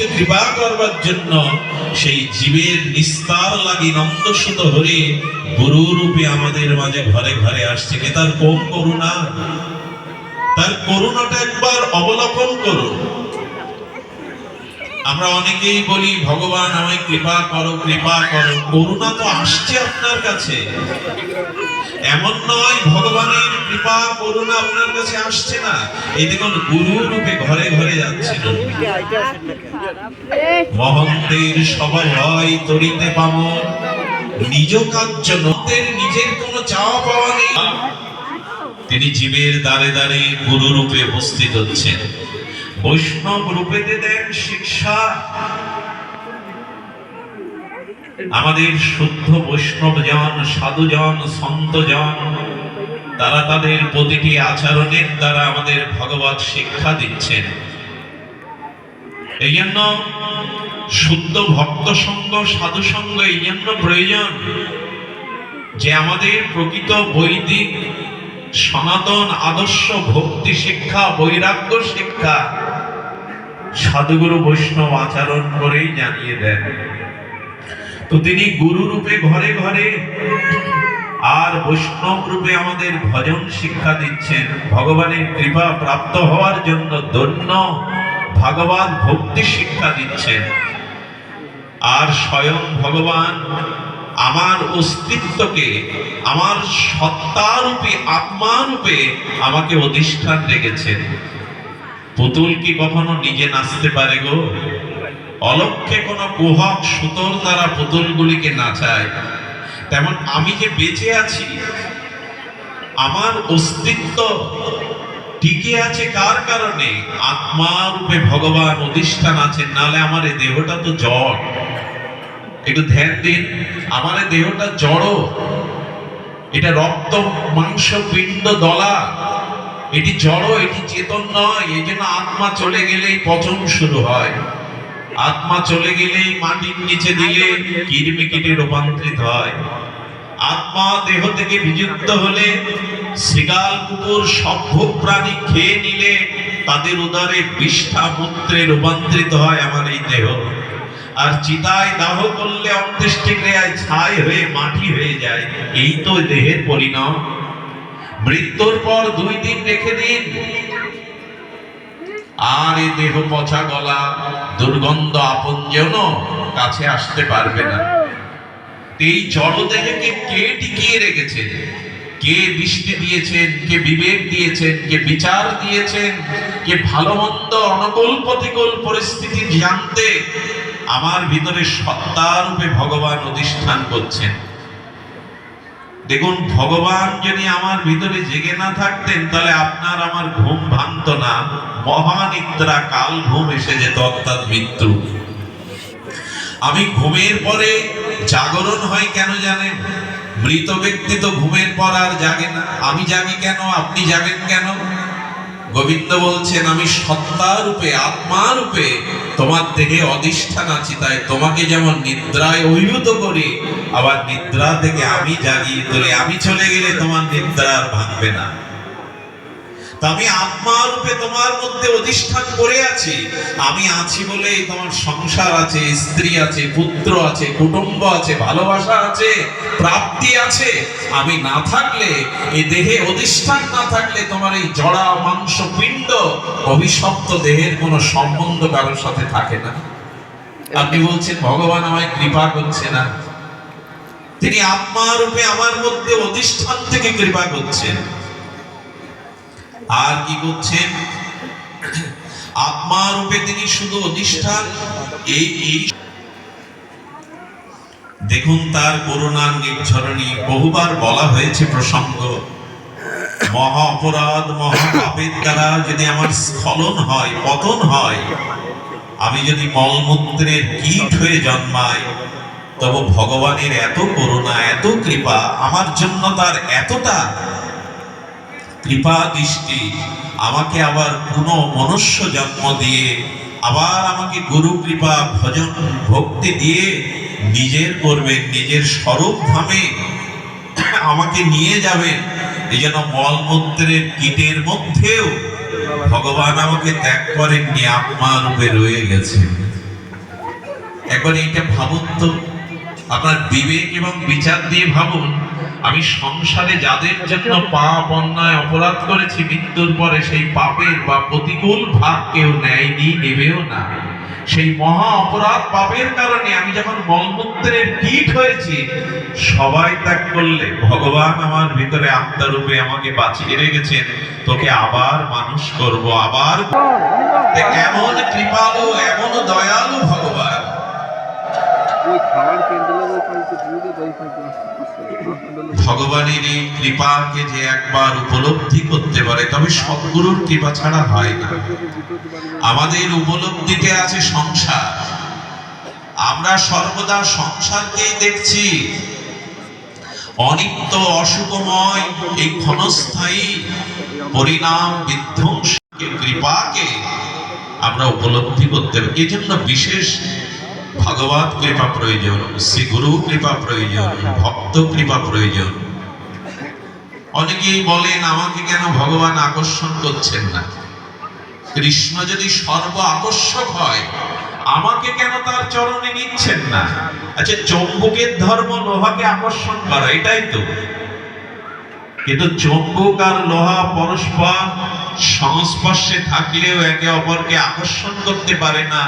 জীবকে কৃপা করবার জন্য সেই জীবের নিস্তার লাগি নন্দসুত হরে গুরু রূপে আমাদের মাঝে ঘরে ঘরে আসছে কে? তার কম করুণা। তার করুণাটা একবার অবলোকন করুন। আমরা অনেকেই বলি, ভগবান, আমায় কৃপা করো কৃপা করো। করুণা তো আসছে আপনার কাছে। এমন নয়, ভগবানের কৃপা, করুণা আপনার কাছে আসছে না। এই দেখুন, গুরু রূপে ঘরে ঘরে যাচ্ছিল। মহন্তের সবার হয় তরিতে পামন নিজ কার্য নতের নিজের কোনো চাওয়া পাওয়া নেই। তিনি জীবের দ্বারে দ্বারে গুরু রূপে উপস্থিত হচ্ছেন। বৈষ্ণব রূপেতে দেন শিক্ষা, আমাদের শুদ্ধ বৈষ্ণব জন সাধুজন সন্তজন তারা তাদের প্রতিটি আচরণের দ্বারা আমাদের ভগবত শিক্ষা দিচ্ছেন। এই জন্য শুদ্ধ ভক্ত সঙ্গ, সাধু সঙ্গ, এই জন্য প্রয়োজন যে আমাদের প্রকৃত বৈদিক, সনাতন আদর্শ ভক্তি শিক্ষা, বৈরাগ্য শিক্ষা সাধুগুরু বৈষ্ণব আচরণ করেই জানিয়ে দেন। তো তিনি গুরু রূপে ঘরে ঘরে আর বৈষ্ণব রূপে আমাদের ভজন শিক্ষা দিচ্ছেন। ভগবানের কৃপা প্রাপ্ত হওয়ার জন্য ধন্য ভগবান ভক্তি শিক্ষা দিচ্ছেন। আর স্বয়ং ভগবান আমার অস্তিত্বকে, আমার সত্তারূপে আত্মারূপে আমাকে অধিষ্ঠান রেখেছেন। পুতুল কি কখনো নিজে নাচতে পারে গো? অলক্ষে কোনো কুহক সুতোর দ্বারা পুতুলগুলিকে নাচায়। তেমন আমি যে বেঁচে আছি, আমার অস্তিত্ব টিকে আছে কার কারণে? আত্মারূপে ভগবান অধিষ্ঠান আছেন নালে আমার এই দেহটা তো জড়। একটু ধ্যান দিন, আমার এই দেহটা জড়। এটা রক্ত মাংস পিণ্ড দলা। এটি জড়, এটি চেতন নয়, এই জন্য আত্মা চলে গেলেই পচন শুরু হয়। আত্মা চলে গেলেই মাটির নিচে দিলে কিরমিকিটে রূপান্তরিত হয়। আত্মা দেহ থেকে বিযুক্ত হলে শিগাল, কুকুর, সভ্য প্রাণী খেয়ে নিলে তাদের উদারে বিষ্ঠা মূত্রে রূপান্তরিত হয় আমার এই দেহ। আর চিতায় দাহ করলে অন্ত্যেষ্টিক্রিয়ায় ছাই হয়ে মাটি হয়ে যায়। এই তো দেহের পরিণাম। মৃত্যুর পর দুই দিন রেখে দিন। আর এই দেহ পচা গলা, দুর্গন্ধ আপন যেন কাছে আসতে পারবে না। এই জড়দেহকে কে টিকিয়ে রেখেছেন কে দৃষ্টি দিয়েছেন? কে বিবেক দিয়েছেন? কে বিচার দিয়েছেন? কে ভালো মন্দ অনুকূল, প্রতিকূল পরিস্থিতি জানতে আমার ভিতরে সত্তারূপে ভগবান অধিষ্ঠান করছেন। দেখুন, ভগবান যদি আমার ভিতরে জেগে না থাকতেন, তাহলে আপনার আমার ঘুম ভাঙত না। মহানিদ্রা কাল ঘুম এসে যেত অর্থাৎ মৃত্যু আমি ঘুমের পরে জাগরণ হয় কেন জানেন? মৃত ব্যক্তি তো ঘুমের পর আর জাগে না। আমি জাগি কেন? আপনি জাগেন কেন? গোবিন্দ বলছেন, আমি সত্তা রূপে, আত্মা রূপে তোমার থেকে আছি। তাই তোমাকে যেমন নিদ্রায় অভিভূত করি, আবার নিদ্রা থেকে আমি জাগিয়ে তুলে। আমি চলে গেলে তোমার নিদ্রা আর ভাঙবে না। আমি আত্মা রূপে তোমার মধ্যে অধিষ্ঠান করে আছি। আমি আছি বলে তোমার সংসার আছে, স্ত্রী আছে, পুত্র আছে, কুটুম্ব আছে, ভালোবাসা আছে, প্রাপ্তি আছে। আমি না থাকলে, এই দেহে অধিষ্ঠান না থাকলে তোমার এই জড়া, মাংস, পিণ্ড, অভিশপ্ত দেহের কোনো সম্বন্ধ কারোর সাথে থাকে না। আপনি বলছেন, ভগবান আমায় কৃপা করছে না। তিনি আত্মা রূপে আমার মধ্যে অধিষ্ঠান থেকে কৃপা করছেন। আর কি করছেন? আত্মা রূপে তিনি শুধু অধিষ্ঠান এই এই দেখুন তার করুণার নির্ঝরণী। বহুবার বলা হয়েছে প্রসঙ্গ, মহা অপরাধ, মহা পাপের দ্বারা যদি আমার স্খলন হয়, পতন হয়, আমি যদি মলমূত্রের কীট হয়ে জন্মাই, তবু ভগবানের এত করুণা, এত কৃপা, আমার জন্য তার এতটা কৃপা দৃষ্টি, আমাকে আবার পুনঃ মনুষ্য জন্ম দিয়ে, আবার আমাকে গুরু কৃপা ভজন ভক্তি দিয়ে নিজের করবেন নিজের স্বরূপ ধামে আমাকে নিয়ে যাবেন। এই যেন মলমূত্রের কীটের মধ্যেও ভগবান আমাকে ত্যাগ করেননি, আত্মা রূপে রয়ে গেছে। একবার এইটা ভাবুন তো, আপনার বিবেক এবং বিচার দিয়ে ভাবুন আমি সংসারে যাদের জন্য পাপ, অন্যায়, অপরাধ করেছি, মৃত্যুর পরে সেই পাপের বা প্রতিকূল ভাগ কেউ নেয়নি, নেবেও না। সেই মহা অপরাধ পাপের কারণে আমি যখন মলমূত্রের কীট হয়েছি, সবাই ত্যাগ করলে, ভগবান আমার ভিতরে আত্মারূপে আমাকে বাঁচিয়ে রেখেছেন, তোকে আবার মানুষ করব, আবার এমন কৃপালু, এমন দয়ালু ভগবান। ভগবানের এই কৃপাকে যে একবার উপলব্ধি করতে পারে, তবে কৃপা ছাড়া হয় না। আমাদের উপলব্ধিতে আছে সংসার। আমরা সর্বদা সংসারকেই দেখছি। অনিত্য, অসুখময়, এই ক্ষণস্থায়ী পরিণাম বিধ্বংস কৃপাকে আমরা উপলব্ধি করতে পারি। এই জন্য বিশেষ ভগবত কৃপা প্রয়োজন শ্রী গুরু কৃপা প্রয়োজন, ভক্ত কৃপা প্রয়োজন। অনেকেই বলেন, আমাকে কেন ভগবান আকর্ষণ করছেন না? কৃষ্ণ যদি সর্ব আকর্ষক হয়, আমাকে কেন তার চরণে নিচ্ছেন না? আচ্ছা চম্বুকের ধর্ম লোহাকে আকর্ষণ করা, এটাই তো। কিন্তু চম্বুক আর লোহা পরস্পর সংস্পর্শে থাকলেও একে অপরকে আকর্ষণ করতে পারে না।